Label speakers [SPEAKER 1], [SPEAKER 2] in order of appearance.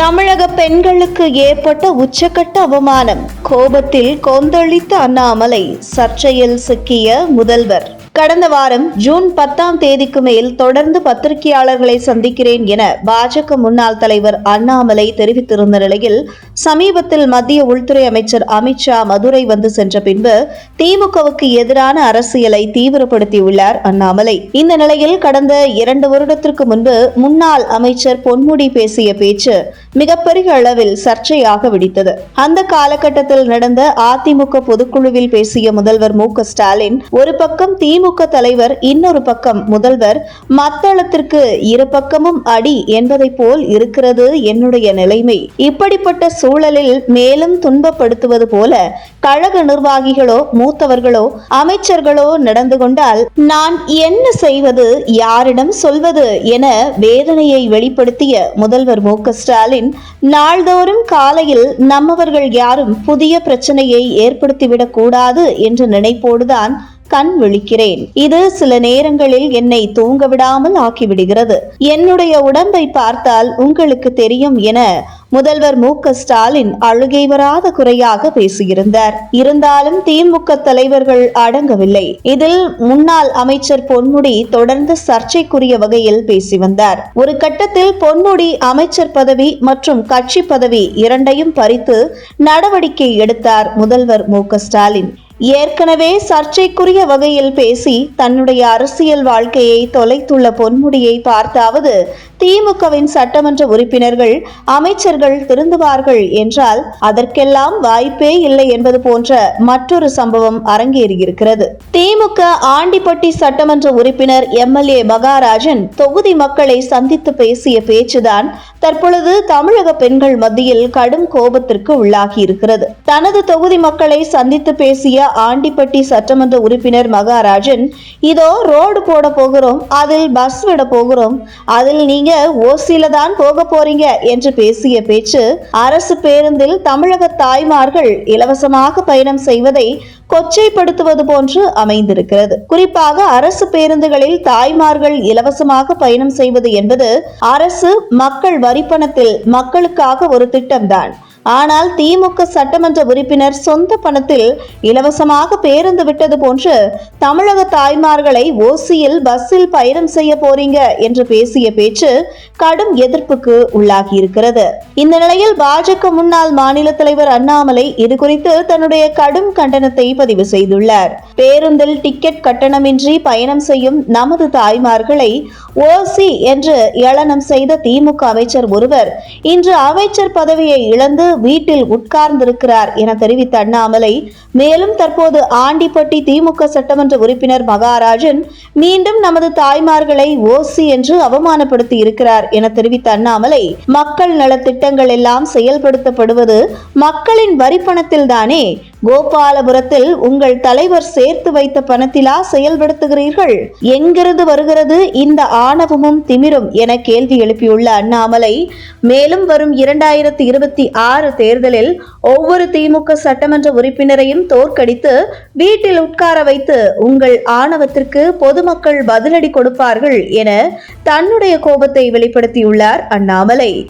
[SPEAKER 1] தமிழக பெண்களுக்கு ஏற்பட்ட உச்சக்கட்ட அவமானம். கோபத்தில் கொந்தளித்த அண்ணாமலை சர்ச்சையில் சிக்கிய முதல்வர். கடந்த வாரம் ஜூன் பத்தாம் தேதிக்கு மேல் தொடர்ந்து பத்திரிகையாளர்களை சந்திக்கிறேன் என பாஜக முன்னாள் தலைவர் அண்ணாமலை தெரிவித்திருந்த நிலையில் சமீபத்தில் மத்திய உள்துறை அமைச்சர் அமித்ஷா மதுரை வந்து சென்ற பின்பு திமுகவுக்கு எதிரான அரசியலை தீவிரப்படுத்தியுள்ளார் அண்ணாமலை. இந்த நிலையில் கடந்த இரண்டு வருடத்திற்கு முன்பு முன்னாள் அமைச்சர் பொன்முடி பேசிய பேச்சு மிகப்பெரிய அளவில் சர்ச்சையாக வெடித்தது. அந்த காலகட்டத்தில் நடந்த அதிமுக பொதுக்குழுவில் பேசிய முதல்வர் மு ஸ்டாலின் ஒரு பக்கம் திமுக திமுக தலைவர் இன்னொரு பக்கம் முதல்வர் மத்தளத்திற்கு இரு பக்கமும் அடி என்பதை போல் இருக்கிறது என்னுடைய நிலைமை. இப்படிப்பட்ட சூழலில் மேலும் துன்பப்படுத்துவது போல கழக நிர்வாகிகளோ மூத்தவர்களோ அமைச்சர்களோ நடந்து கொண்டால் நான் என்ன செய்வது யாரிடம் சொல்வது என வேதனையை வெளிப்படுத்திய முதல்வர் மு ஸ்டாலின் நாள்தோறும் காலையில் நம்மவர்கள் யாரும் புதிய பிரச்சனையை ஏற்படுத்திவிடக் கூடாது என்ற நினைப்போடுதான் கண் விழிக்கிறேன். இது சில நேரங்களில் என்னை தூங்க விடாமல் ஆக்கிவிடுகிறது. என்னுடைய உடம்பை பார்த்தால் உங்களுக்கு தெரியும் என முதல்வர் மு. க. ஸ்டாலின் அழுகை வராத குறையாக பேசியிருந்தார். இருந்தாலும் திமுக தலைவர்கள் அடங்கவில்லை. இதில் முன்னாள் அமைச்சர் பொன்முடி தொடர்ந்து சர்ச்சைக்குரிய வகையில் பேசி வந்தார். ஒரு கட்டத்தில் பொன்முடி அமைச்சர் பதவி மற்றும் கட்சி பதவி இரண்டையும் பறித்து நடவடிக்கை எடுத்தார் முதல்வர் மு. க. ஸ்டாலின். ஏற்கனவே சர்ச்சைக்குரிய வகையில் பேசி தன்னுடைய அரசியல் வாழ்க்கையை தொலைத்துள்ள பொன்முடியை பார்த்தாவது திமுகவின் சட்டமன்ற உறுப்பினர்கள் அமைச்சர்கள் திருந்துவார்கள் என்றால் அதற்கெல்லாம் வாய்ப்பே இல்லை என்பது போன்ற மற்றொரு சம்பவம் அரங்கேறியிருக்கிறது. திமுக ஆண்டிப்பட்டி சட்டமன்ற உறுப்பினர் எம்எல்ஏ மகாராஜன் தொகுதி மக்களை சந்தித்து பேசிய பேச்சுதான் தற்பொழுது தமிழக பெண்கள் மத்தியில் கடும் கோபத்திற்கு உள்ளாகி இருக்கிறது தனது தொகுதி மக்களை சந்தித்து பேசிய ஆண்டிப்பட்டி சட்டமன்ற உறுப்பினர் மகாராஜன் இதோ ரோடு போட போகிறோம் அதில் பஸ் விட போகிறோம் அதில் நீங்க ஓசியில தான் போக போறீங்க என்று பேசிய பேச்சு அரசு பேருந்தில் தமிழக தாய்மார்கள் இலவசமாக பயணம் செய்வதை கொச்சைப்படுத்துவது போன்று அமைந்திருக்கிறது. குறிப்பாக அரசு பேருந்துகளில் தாய்மார்கள் இலவசமாக பயணம் செய்வது என்பது அரசு மக்கள் வரிப்பணத்தில் மக்களுக்காக ஒரு திட்டம்தான். ஆனால் திமுக சட்டமன்ற உறுப்பினர் சொந்த பணத்தில் இலவசமாக பேருந்து விட்டது போன்று தமிழக தாய்மார்களை ஓசியில் பஸ்ஸில் பயணம் செய்ய போறீங்க என்று பேசிய பேச்சு கடும் எதிர்ப்புக்கு உள்ளாகி இருக்கிறது. இந்த நிலையில் பாஜக முன்னாள் மாநில தலைவர் அண்ணாமலை இது குறித்து தன்னுடைய கடும் கண்டனத்தை பதிவு செய்துள்ளார். பேருந்தில் டிக்கெட் கட்டணமின்றி பயணம் செய்யும் நமது தாய்மார்களை ஓசி என்று ஏளனம் செய்த திமுக அமைச்சர் ஒருவர் இன்று அமைச்சர் பதவியை இழந்து வீட்டில் உட்கார்ந்திருக்கிறார் என தெரிவித்த அண்ணாமலை மேலும் தற்போது ஆண்டிப்பட்டி திமுக சட்டமன்ற உறுப்பினர் மகாராஜன் மீண்டும் நமது தாய்மார்களை ஓசி என்று அவமானப்படுத்தி இருக்கிறார். என தெரிவித்த அண்ணாமலை மக்கள் நலத்திட்டங்கள் எல்லாம் செயல்படுத்தப்படுவது மக்களின் வரிப்பணத்தில் தானே கோபாலபுரத்தில் உங்கள் தலைவர் சேர்த்து வைத்த பணத்திலா செயல்படுத்துகிறீர்கள்? எங்கிருந்து வருகிறது? இந்த ஆணவமும் திமிரும் என கேள்வி எழுப்பியுள்ள அண்ணாமலை மேலும் வரும் இரண்டாயிரத்தி இருபத்தி ஆறு தேர்தலில் ஒவ்வொரு திமுக சட்டமன்ற உறுப்பினரையும் தோற்கடித்து வீட்டில் உட்கார வைத்து உங்கள் ஆணவத்திற்கு பொதுமக்கள் பதிலடி கொடுப்பார்கள் என தன்னுடைய கோபத்தை வெளிப்படுத்தியுள்ளார் அண்ணாமலை.